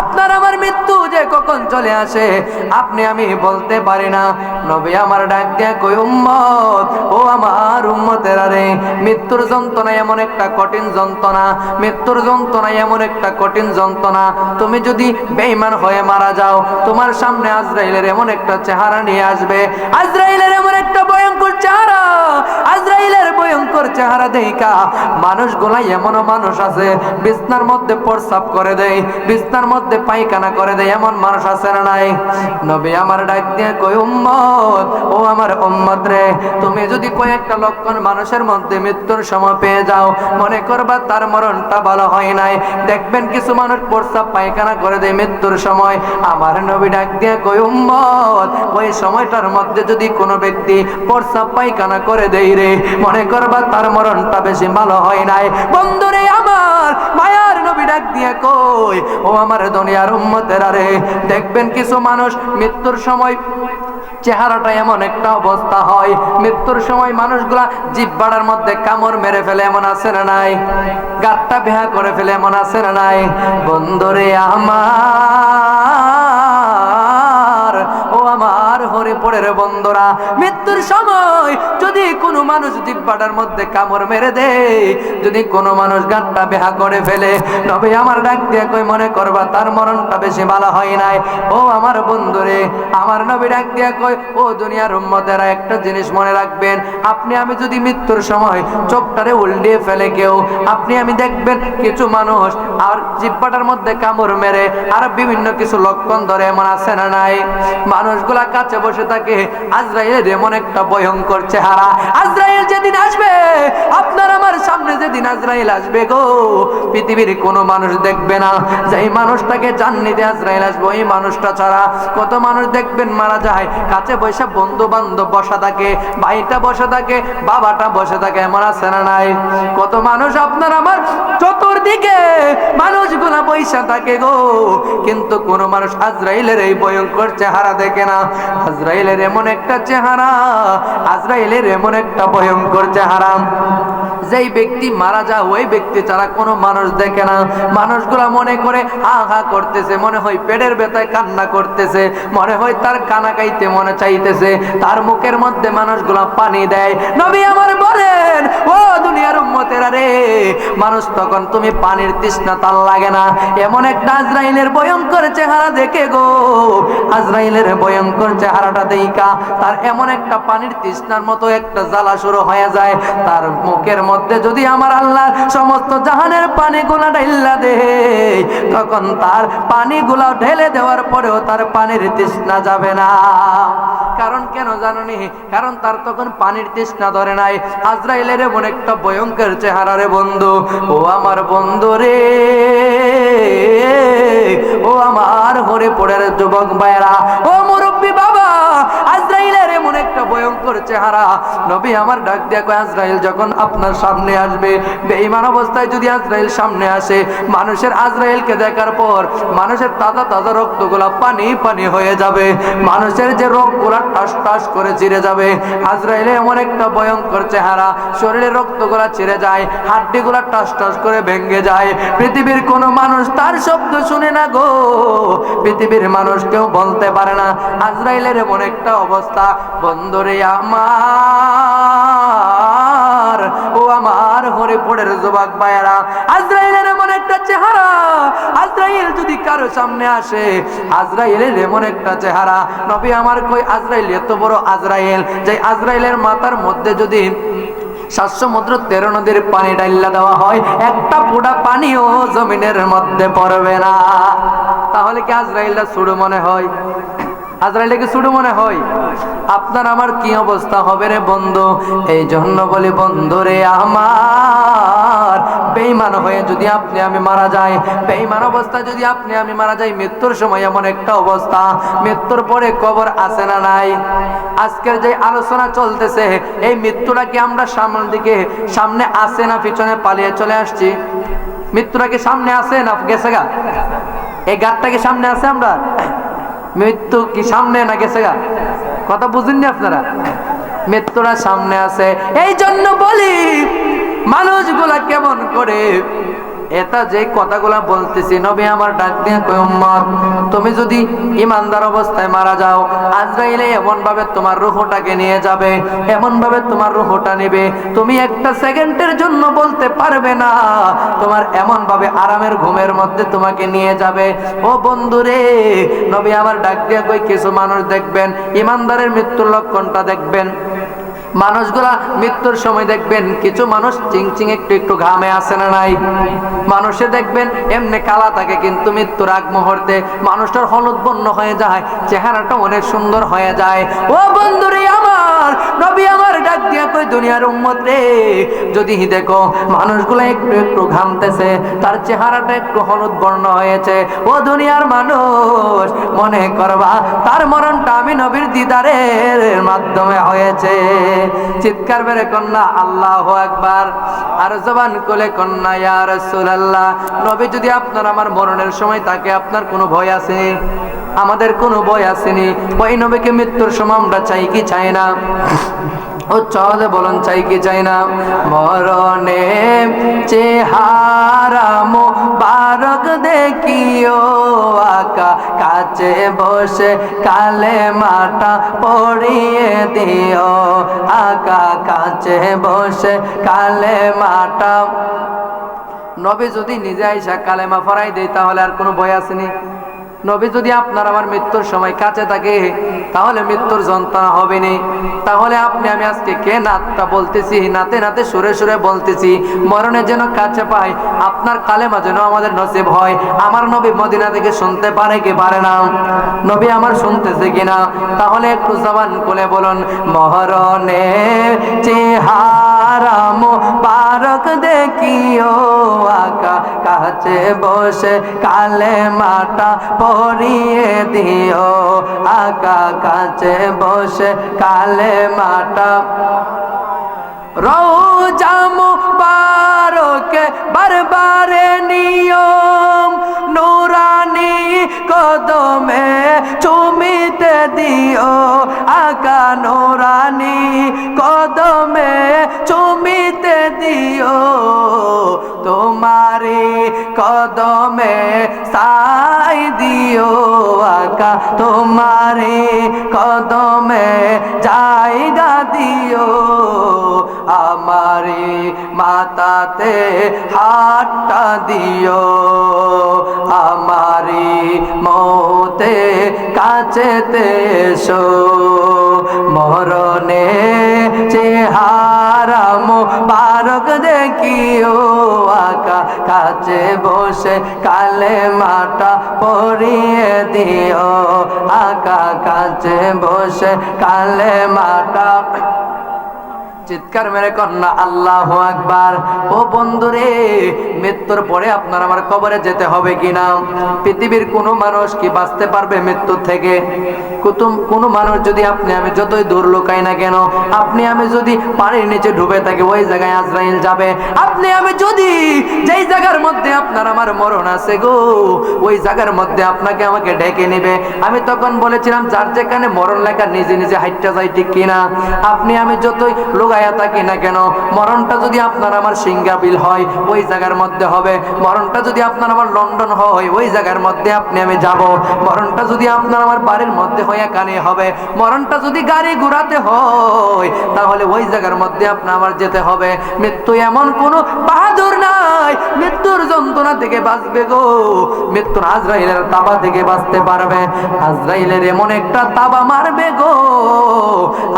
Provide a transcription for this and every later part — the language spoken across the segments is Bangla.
আপনার আমার মৃত্যু যে কখন চলে আসে, আপনি আমি বলতে পারি না। নবী আমার ডাক দিয়া কই, উম্মত, ও আমার উম্মতের আরে, মৃত্যুর যন্ত্রণা এমন একটা কঠিন যন্ত্রণা, মৃত্যুর যন্ত্রণা এমন একটা কঠিন যন্ত্রণা। তুমি যদি বেঈমান হয়ে মারা যাও, তোমার সামনে আজরাইলের এমন একটা চেহারা নিয়ে আসবে। আজরাইলের এমন একটা ভয়ঙ্কর চেহারা, আজরাইলের ভয়ঙ্কর চেহারা দেইকা মানুষগুলা এমনও মানুষ আছে, বিছনার মধ্যে প্রস্রাব করে দেয় বিছনার মধ্যে পায়খানা করে দেয়, এমন মানুষ আছে না নাই? নবী আমার ডাক দিয়ে কই উম্মত, ও আমার উম্মত রে, তুমি যদি কয়েকটা লক্ষণ মানুষের মধ্যে মৃত্যুর সময় পেয়ে যাও, মনে করবা তার মরণটা ভালো হয় নাই। দেখবেন কিছু মানুষ প্রস্রাব পায়খানা করে দেয় মৃত্যুর সময়। আমার নবী ডাক দিয়ে কই উম্মত, ওই সময়টার মধ্যে যদি কোনো ব্যক্তি প্রস্রাব পায়খানা করে দেই রে, মনে করবা তার মরণটা বেশি ভালো হয় নাই। বন্ধুরে আমার ও আমার দুনিয়ার উম্মতের আরে দেখবেন কিছু মানুষ মৃত্যুর সময় চেহারাটা এমন একটা অবস্থা হয়। মৃত্যুর সময় মানুষগুলা জিব্বাড়ার মধ্যে কামড় মেরে ফেলে, এমন আছে না নাই? গাতটা বেহা করে ফেলে, এমন আছে না নাই? বন্ধুরে আমার আমার হরিপুরের বন্ধুরা। মৃত্যুর সময় যদি কোনো মানুষ জিব্বাটার মধ্যে কামড় মেরে দেয়, যদি কোনো মানুষ গানটা বেহা করে ফেলে, তবে আমার ডাক দিয়ে কই, মনে করবা তার মরণটা বেশি ভালো হয় নাই? ও আমার বন্ধুরে, আমার নবী ডাক দিয়ে কই, ও দুনিয়ার উম্মতেরা, একটা জিনিস মনে রাখবেন, আপনি আমি যদি মৃত্যুর সময় চোখটারে উল্টিয়ে ফেলে কেউ, আপনি আমি দেখবেন কিছু মানুষ আর জিব্বাটার মধ্যে কামড় মেরে, আর বিভিন্ন কিছু লক্ষণ ধরে এমন আছে না নাই? মানুষগুলা কাছে বসে থাকে। আজরাইলের এমন একটা ভয়ঙ্কর চেহারা। আজরাইল যেদিন আসবে, আপনার আমার সামনে যেদিন আজরাইল আসবে গো, পৃথিবীর কোনো মানুষ দেখবে না। যে মানুষটাকে জান্নিতে আজরাইল আসবে, ওই মানুষটা ছাড়া কত মানুষ দেখবেন মারা যায়। কাছে বসে বন্ধু বান্ধব বসা থাকে, ভাইটা বসে থাকে, বাবাটা বসে থাকে, এমন আছে না নাই? কত মানুষ আপনার আমার চতুর্দিকে মানুষগুলা বৈশা থাকে গো। কিন্তু কোন মানুষ আজরাইলের এই ভয়ঙ্কর চেহারা দেখে না। আজরাইলের এমন একটা চেহারা, আজরাইলের এমন একটা ভয়ঙ্কর চেহারা। যেই ব্যক্তি মারা যায়, ওই ব্যক্তি ছাড়া কোনো মানুষ দেখে না। মানুষগুলা মনে করে হা হা করতেছে, মনে হয় পেটের ব্যথায় কান্না করতেছে, মনে হয় তার কানা কাইতে মনে চাইতেছে। তার মুখের মধ্যে মানুষগুলা পানি দেয়। নবী আমার বলেন, ও দুনিয়ার উম্মতেরা রে, মানুষ তখন তুমি পানির তৃষ্ণা তার লাগে না। এমন একটা আজরাইলের ভয়ঙ্কর চেহারা দেখে গো। আজরাইলের ভয়ঙ্কর চেহারাটা দেইকা তার এমন একটা পানির তৃষ্ণার মতো একটা জ্বালা শুরু হয়ে যায়। তার মুখের মধ্যে যদি আমার আল্লাহ সমস্ত জাহানের পানিগুলা ঢেলা দে, তখন তার পানিগুলা ঢেলে দেওয়ার পরেও তার পানির তৃষ্ণা যাবে না। কারণ কেন জাননি? কারণ তার তখন পানির তৃষ্ণা ধরে নাই। আজরাইলের এমন একটা ভয়ঙ্কর চেহারা রে বন্ধু। ও আমার বন্ধু রে। ও আমার হরে পড়ের যুবক ভাইরা ও মুরব্বী বাবা আজরাইলের এমন একটা ভয়ঙ্কর চেহারা। নবী আমার ডাক দিয়া কয়, আজরাইল, যখন আপনার সামনে আসবে, বেঈমান অবস্থায় যদি আজরাইল সামনে আসে, মানুষের আজরাইলকে দেখার পর মানুষের তাজা তাজা রক্তগুলা পানি পানি হয়ে যাবে। মানুষের যে রোগগুলা টাস টাস করে চিরে যাবে। আজরাইলে এমন একটা ভয়ঙ্কর চেহারা শরীরের রক্তগুলা চিরে যায়, হাড্ডিগুলা টাস টাস করে ভেঙে যায়। পৃথিবীর কোনো মানুষ তার শব্দ শুনে না গো। পৃথিবীর মানুষ কেউ বলতে পারে না, আজরাইলের এমন একটা অবস্থা। বন্ধুরে, আমার ও আমার হরিপুরের যুবক ভাইয়েরা, আজরাইলের এমন একটা চেহারা, আজরাইল যদি কারও সামনে আসে, আজরাইলের এমন একটা চেহারা, নবী আমার কই, আজরাইল এত বড় আজরাইল, যে আজরাইলের মাথার মধ্যে যদি সাত সমুদ্র তেরো নদীর পানি ডাইল্লা দেওয়া হয়, একটা পোড়া পানিও জমিনের মধ্যে পড়বে না। তাহলে কি আজরাইলটা শুরু মনে হয়? আজরাইলে কি শুরু মনে হয়, আপনার আমার কি অবস্থা হবে রে বন্ধু? এই জন্য বলি, বন্ধু রে আমার বেইমান হয়ে যদি আপনি আমি মারা যাই বেইমান অবস্থা যদি আপনি আমি মারা যাই, মৃত্যুর সময় এমন একটা অবস্থা। মৃত্যুর পরে কবর আছে না নাই? আজকের যে আলোচনা চলতেছে, এই মৃত্যুটা কি আমরা সামনের দিকে, সামনে আসে না পিছনে পালিয়ে চলে আসছি? মৃত্যুটা কি সামনে আসে না গেছে গা? এই গাতটা কি সামনে আছে আমরা? মৃত্যু কি সামনে না গেছে গা? কথা বুঝেননি আপনারা? মৃত্যুরা সামনে আছে। এই জন্য বলি, মানুষগুলা কেমন করে এটা যে কথাগুলা বলতেছি, নবী আমার ডাক দিয়া উম্মত, তুমি যদি ইমানদার অবস্থায় মারা যাও, আজরাইলে এমন ভাবে তোমার রুহটাকে নিয়ে যাবে এমন ভাবে তোমার রুহটা নেবে। তুমি একটা সেকেন্ডের জন্য বলতে পারবে না, তোমার এমন ভাবে আরামের ঘুমের মধ্যে তোমাকে নিয়ে যাবে। ও বন্ধুরে, নবী আমার ডাক দিয়া কই কিছু মানুষ দেখবেন, ইমানদারের মৃত্যুর লক্ষণটা দেখবেন। মানুষগুলা মৃত্যুর সময় দেখবেন কিছু মানুষ চিং চিংচিং একটু একটু ঘামে আসে না নাই? মানুষে দেখবেন এমনি কালা থাকে কিন্তু মৃত্যুর আগ মুহূর্তে মানুষটার হলুদ বন্য হয়ে যায়, চেহারাটা অনেক সুন্দর হয়ে যায়। ও বন্ধুরে, আমার আমার দুনিয়ার একটু একটু ঘামতেছে, তার চেহারাটা একটু বর্ণ হয়েছে, ও দুনিয়ার মানুষ, মনে করবা তার আমি মাধ্যমে হয়েছে। চিৎকার বেড়ে কন্যা, আল্লাহ একবার আর জবান কোলে কন্যা, ইয়া রাসূলুল্লাহ, নবী যদি আপনার আমার মরণের সময় তাকে আপনার কোনো ভয় আছে? আমাদের কোনো ভয় আসেনি। ওই নবীকে মৃত্যুর সময় আমরা চাই কি চাই না? চলে বলুন, চাই কি চাই না? মরণে চেহারা বারক দেখিও আকা, কাছে বসে কালে মাটা পড়িয়ে দিও আকা, কাছে বসে কালে মাটা নবী যদি নিজে আইসা কালেমা ফরাই দেয়, তাহলে আর কোনো ভয় আসেনি? নবী যদি আপনার আমার মৃত্যুর সময় কাছে থাকে, তাহলে মৃত্যুর যন্ত্রণা হবে নি তাহলে আপনি, আমি আজকে কে নাতটা বলতেছি, নাতে নাতে সুরে সুরে বলতেছি মরণে যেন কাছে পাই, আপনার কালেমা যেন আমাদের নসিব হয়। আমার নবী মদিনা থেকে শুনতে পারে কি পারে না? নবী আমার শুনতেছে কিনা? তাহলে একটু জবান খুলে বলুন মরণে চেহারা বারক দেখিও আকা কাছে বসে কালে মাটা পরিয়ে দিও। আকা কাছে বসে কালে মাটা। রোজামু বারকে বারবারে নিয়ম, নুরানি কদমে চুমিতে দিও। আকা নুরানি দিও তোমারে কদমে সাই দিও আকা তোমারে কদমে জায়গা দিও। আমারে মাতাতে হাতটা দিও। আমারি মতে কাছেতে এসো। মরণে চেহারা বারক দেখিও। আকা কাছে বসে কালে মাটা পরিয়ে দিও। আকা কাছে বসে কালে মাটা চিৎকার মেরে কন্যা, আল্লাহ আকবার। ও বন্ধুরে, মৃত্যুর পরে আপনার আমার কবরে যেতে হবে কিনা? পৃথিবীর কোনো মানুষ কি বাঁচতে পারবে মৃত্যু থেকে? কুতুম, কোনো মানুষ যদি আপনি, আমি যতই দূর লুকাই না কেন, আপনি, আমি যদি পানির নিচে ডুবে থাকি, ওই জায়গায় আজরাইল যাবে। আপনি, আমি যদি যেই জায়গার মধ্যে আপনার আমার মরণ আছে গো, ওই জায়গার মধ্যে আপনাকে আমাকে ডেকে নেবে। আমি তখন বলেছিলাম, যার যেখানে মরণ লেখা, নিজে নিজে হাইটটা ঠিক কিনা? আপনি, আমি যতই লোকায়া থাকি না কেন? মরণটা যদি আপনার আমার সিঙ্গাবিল হয়, ওই জায়গার মধ্যে হবে। মরণটা যদি আপনার আমার লন্ডন হয়, ওই জায়গার মধ্যে আপনি আমি যাব। মরণটা যদি আপনার আমার বাড়ির মধ্যে হয়ে কানে হবে। মরণটা যদি গাড়ি ঘোরাতে হয়, তাহলে ওই জায়গার মধ্যে আপনার আমার যেতে হবে। মৃত্যু এমন কোনো বাহাদুর নাই। মৃত্যুর যন্ত্রণা থেকে বাঁচবে গো। মৃত্যুর আজরাইলের তাবা থেকে বাঁচতে পারবে। আজরাইলের এমন একটা তাবা মারবে গো।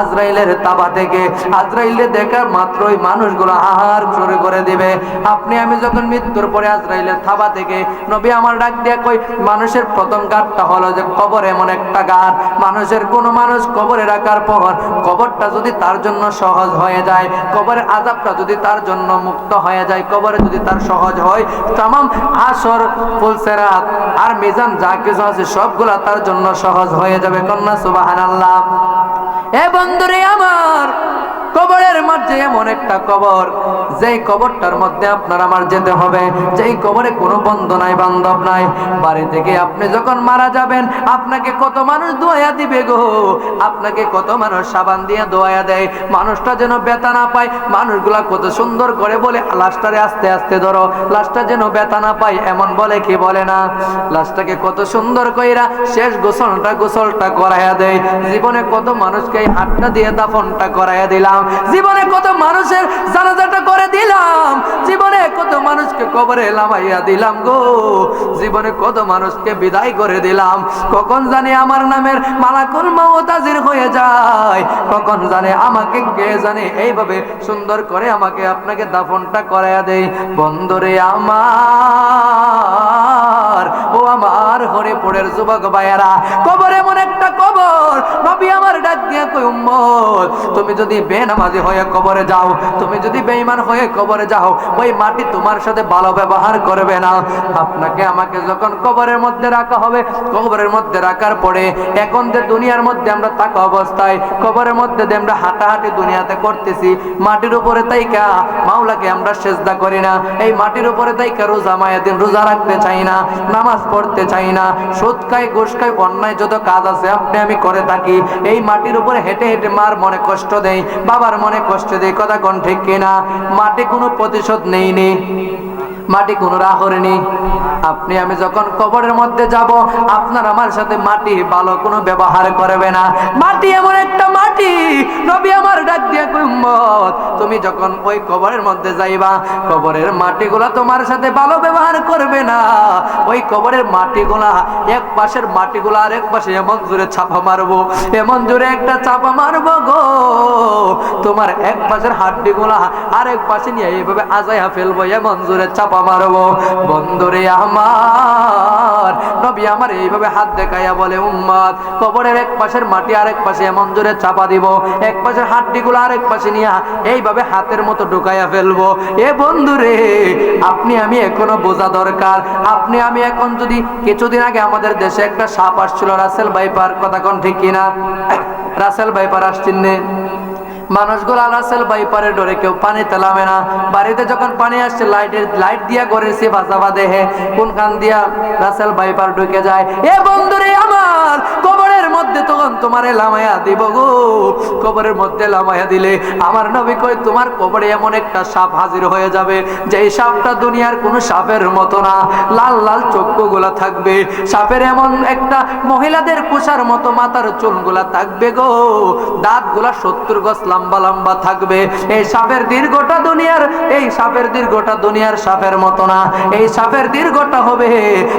আজরাইলের তাবা থেকে আজরাইলে দেখার মাত্রই মানুষগুলো আহার শুরু করে দিবে। আপনি, আমি যখন মৃত্যুর পরে আজরাইলের থাবা থেকে নবী আমার ডাক দিয়ে কই, মানুষের প্রথম গাঁটটা হলো যে কবর এমন একটা গান। মানুষের কোনো মানুষ কবরে রাখার পর কবরটা যদি তার জন্য সহজ হয়ে যায়, কবরের আজাবটা যদি তার জন্য মুক্ত হয়ে যায়, কবরে যদি তার সহজ হয় তাম আসর, ফুলসেরাত আর মিজান যা কিছু আছে সবগুলা তার জন্য সহজ হয়ে যাবে। কন্যা সুবাহান আল্লাহ এ বন্ধুরে আমার কবরের মাঝে এমন একটা কবর, যেই কবরটার মধ্যে আপনার আমার যেতে হবে। যেই কবরে কোনো বন্ধ নাই, বান্ধব নাই। বাড়ি থেকে আপনি যখন মারা যাবেন, আপনাকে কত মানুষ দোয়া দিবে গো। আপনাকে কত মানুষ সাবান দিয়ে দোয়া দেয়। মানুষটা যেন ব্যথা না পায়, মানুষগুলা কত সুন্দর করে বলে, লাশটারে আস্তে আস্তে ধরো। লাশটা যেন ব্যথা না পায়, এমন বলে কি বলে না? লাশটাকে কত সুন্দর কইরা শেষ গোসলটা গোসলটা করাইয়া দেয়। জীবনে কত মানুষকে হাতটা দিয়ে দাফনটা করাইয়া দিলাম। জীবনে কত মানুষের জানাজাটা করে দিলাম। জীবনে কত মানুষকে কবরে লামাইয়া দিলাম গো। জীবনে কত মানুষকে বিদায় করে দিলাম। কখন জানি আমার নামের মালাকুল মাওত হাজির হয়ে যায়। কখন জানে আমাকে কে জানে? এইভাবে সুন্দর করে আমাকে আপনাকে দাফনটা করাইয়া দেয় বন্ধরে আমার হরিপুরের যুবক ভাইয়ারা, কবর এমন একটা কবর। নবী আমার ডাক দিয়া কই, উম্মত, তুমি যদি বেনামাজি হয়ে কবরে যাও, তুমি যদি বেঈমান হয়ে কবরে যাও, ওই মাটি তোমার সাথে ভালো ব্যবহার করবে না। আপনাকে আমাকে যখন কবরের মধ্যে রাখা হবে, কবরের মধ্যে রাখার পরে এখন যে দুনিয়ার মধ্যে আমরা থাকা অবস্থায়, কবরের মধ্যে যে আমরা হাঁটাহাঁটি দুনিয়াতে করতেছি, মাটির উপরে তাইকা মাওলাকে আমরা সেজদা করি না। এই মাটির উপরে তাইকা রোজা মায়াদিন রোজা রাখতে চাই না, নামাজ পড়তে চাই না সুদ খাই অন্যায় যত কাজ আছে, আপনি আমি করে থাকি। এই মাটির উপরে হেঁটে হেঁটে মার মনে কষ্ট দেই, বাবার মনে কষ্ট দেই, কথা কোন ঠিক কিনা? মাটি কোনো প্রতিশোধ নেই নি। মাটি কোনো নেই আপনি, আমি যখন কবরের মধ্যে যাব, আপনার আমার সাথে মাটি ভালো কোনো ব্যবহার করবে না। মাটি এমন একটা মাটি, নবী আমার ডাক দিয়ে কই উম্মত, তুমি যখন ওই কবরের মধ্যে যাইবা, কবরের মাটিগুলা তোমার সাথে ভালো ব্যবহার করবে না। ওই কবরের মাটিগুলা, এক পাশের মাটিগুলা আর এক পাশে এমন জোরে ছাপা মারবো, এমন জোরে একটা চাপা মারবো গো। তোমার এক পাশের হাড্ডিগুলা আর এক পাশে নিয়ে এইভাবে আজাইয়া ফেলব, এমন জোরে চাপা মারবো। বন্ধুরে আমার। নবী আমার এইভাবে হাত দেখাইয়া বলে, উম্মাদ, কবরের এক পাশের মাটি আর এক পাশে এমন জোরে চাপা দিব। এক পাশের হাড্ডিগুলো আর এক পাশে নিয়ে এইভাবে হাতের মতো ঢুকাইয়া ফেলব। এ বন্ধুরে, আপনি আমি এখনও বোঝা দরকার। আপনি আমি এখন যদি কিছুদিন আগে আমাদের দেশে একটা সাপ আসছিল, রাসেল বাইপার কথা কোন ঠিক কিনা? রাসেল বাইপার আসছেন মানুষগুলো আলাসেল বাইপারে ডরে কেউ পানি তেলাবে না। বাড়িতে যখন পানি আসছে, লাইটের, লাইট দিয়া ঘরে সে বাজাবা দেহে কোনখান দিয়া রাসেল বাইপার ঢুকে যায়, এ বন্ধুরে আমার কবরের মধ্যে তখন তোমারে লামায়া দিব গো। কবরের মধ্যে লামায়া দিলে আমার নবী কই তোমার কবরে এমন একটা সাপ হাজির হয়ে যাবে যে সাপটা দুনিয়ার কোনো সাপের মতো না। লাল লাল চক্ষুগুলা থাকবে। সাপের এমন একটা মহিলাদের কুষার মতো মাথার চুলগুলা থাকবে গো। দাঁতগুলা সত্তর গজ লম্বা লম্বা থাকবে। এই সাপের দীর্ঘটা দুনিয়ার, এই সাপের দীর্ঘটা দুনিয়ার সাপের মতো না। এই সাপের দীর্ঘটা হবে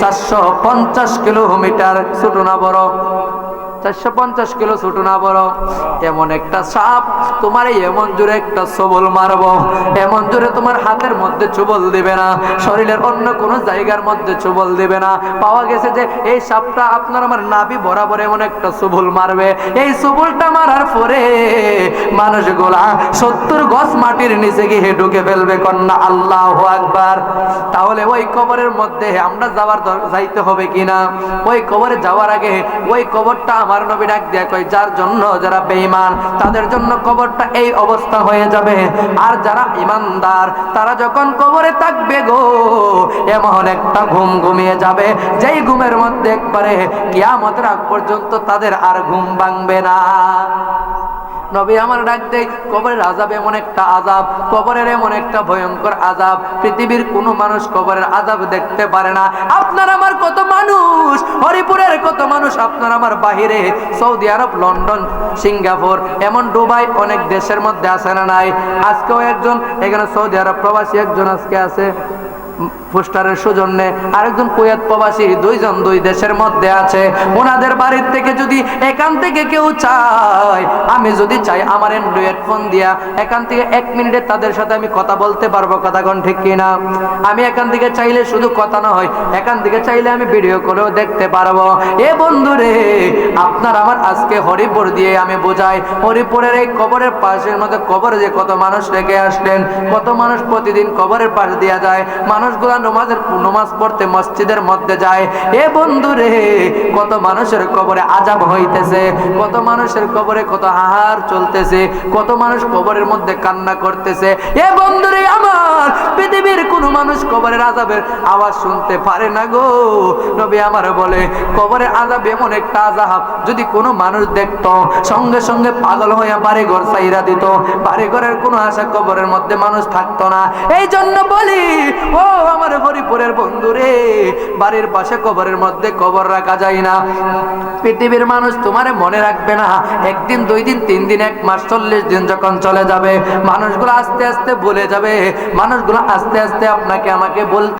চারশো পঞ্চাশ কিলোমিটার। ছোট না বড়? চারশো পঞ্চাশ কিলো ছোট না বড়। এমন একটা সাপ, তোমার এমন জোরে একটা সবল মারবো। এমন জোরে তোমার হাতের মধ্যে চুবল না, শরীরের অন্য কোনো জায়গার মধ্যে চুবল না। পাওয়া গেছে যে এই সাপটা আপনার আমার নাভি বরাবর এমন একটা সুবল মারবে। এই সুবলটা মারার পরে সত্তর গজ মাটির নিচে গিয়ে ঢুকে ফেলবে, কন্যা আল্লাহ আকবার। তাহলে ওই কবরের মধ্যে আমরা যাওয়ার যাইতে হবে কিনা? ওই কবরে যাওয়ার আগে ওই কবরটা আমার নবী ডাক দেয়া কই যার জন্য যারা বেঈমান, তাদের জন্য কবরটা এই অবস্থা হয়ে যাবে। আর যারা ইমানদার তারা যখন কবরে থাকবে গো, এমন একটা ঘুম ঘুমিয়ে যাবে, যেই ঘুমের মধ্যে একবারে কিয়ামত আগ পর্যন্ত তাদের আর ঘুম ভাঙবে না। নবী আমার ডাক দেয় কবরের আজাব এমন একটা আজাব কবরের এমন একটা ভয়ঙ্কর আজাব পৃথিবীর কোনো মানুষ কবরের আজাব দেখতে পারে না। আপনার আমার কত মানুষ? হরিপুরের কত মানুষ? আপনার আমার বাহিরে। সৌদি আরব, লন্ডন, সিঙ্গাপুর, এমন দুবাই অনেক দেশের মধ্যে আসে না নাই? আজকেও একজন, এখানে সৌদি আরব প্রবাসী একজন আজকে আছে। পোস্টারের সৌজন্যে আরেকজন কুয়েত প্রবাসী দুইজন দুই দেশের মধ্যে আছে। ওনাদের বাড়ির থেকে যদি এখান থেকে কেউ চায়, আমি যদি চাই আমার অ্যান্ড্রয়েড ফোন দিয়া এখান থেকে এক মিনিটে তাদের সাথে আমি কথা বলতে পারব, কথা কোন ঠিক কিনা? আমি এখান থেকে চাইলে শুধু কথা না হয়, এখান থেকে চাইলে আমি ভিডিও করেও দেখতে পারব। এ বন্ধুরে, আপনার আমার আজকে হরিপুর দিয়ে আমি বোঝাই। হরিপুরের এই কবরের পাশের মধ্যে কবরে যে কত মানুষ রেখে আসলেন, কত মানুষ প্রতিদিন কবরের পাশ দেওয়া যায়। মানুষগুলা নমাজের নমাজ পড়তে মসজিদের মধ্যে যায়। এ বন্ধু রে কত মানুষের কবরে আজাব হইতেছে, কত মানুষের কবরে কত হাহার চলতেছে, কত মানুষ কবরের মধ্যে কান্না করতেছে। এ বন্ধু রে আমার, পৃথিবীর কোন মানুষ কবরের আজাবের আওয়াজ শুনতে পারে না গো। নবী আমার বলে, কবরের আজাব এমন একটা আজাব, যদি কোনো মানুষ দেখতো, সঙ্গে সঙ্গে পাগল হইয়া বাড়ি ঘর সাইরা দিত বাড়ি ঘরের কোনো আশা কবরের মধ্যে মানুষ থাকতো না। এই জন্য বলি, ও আমার হরিপুরের বন্ধুরে বাড়ির পাশে কবরের মধ্যে কবর রাখা যায় না। পৃথিবীর মানুষ তোমারে মনে রাখবে না। একদিন, দুই দিন, তিন দিন, এক মাস, চল্লিশ দিন যখন চলে যাবে, মানুষগুলো আস্তে আস্তে বলে যাবে। মানুষগুলো আস্তে আস্তে আপনাকে, আমাকে বলতে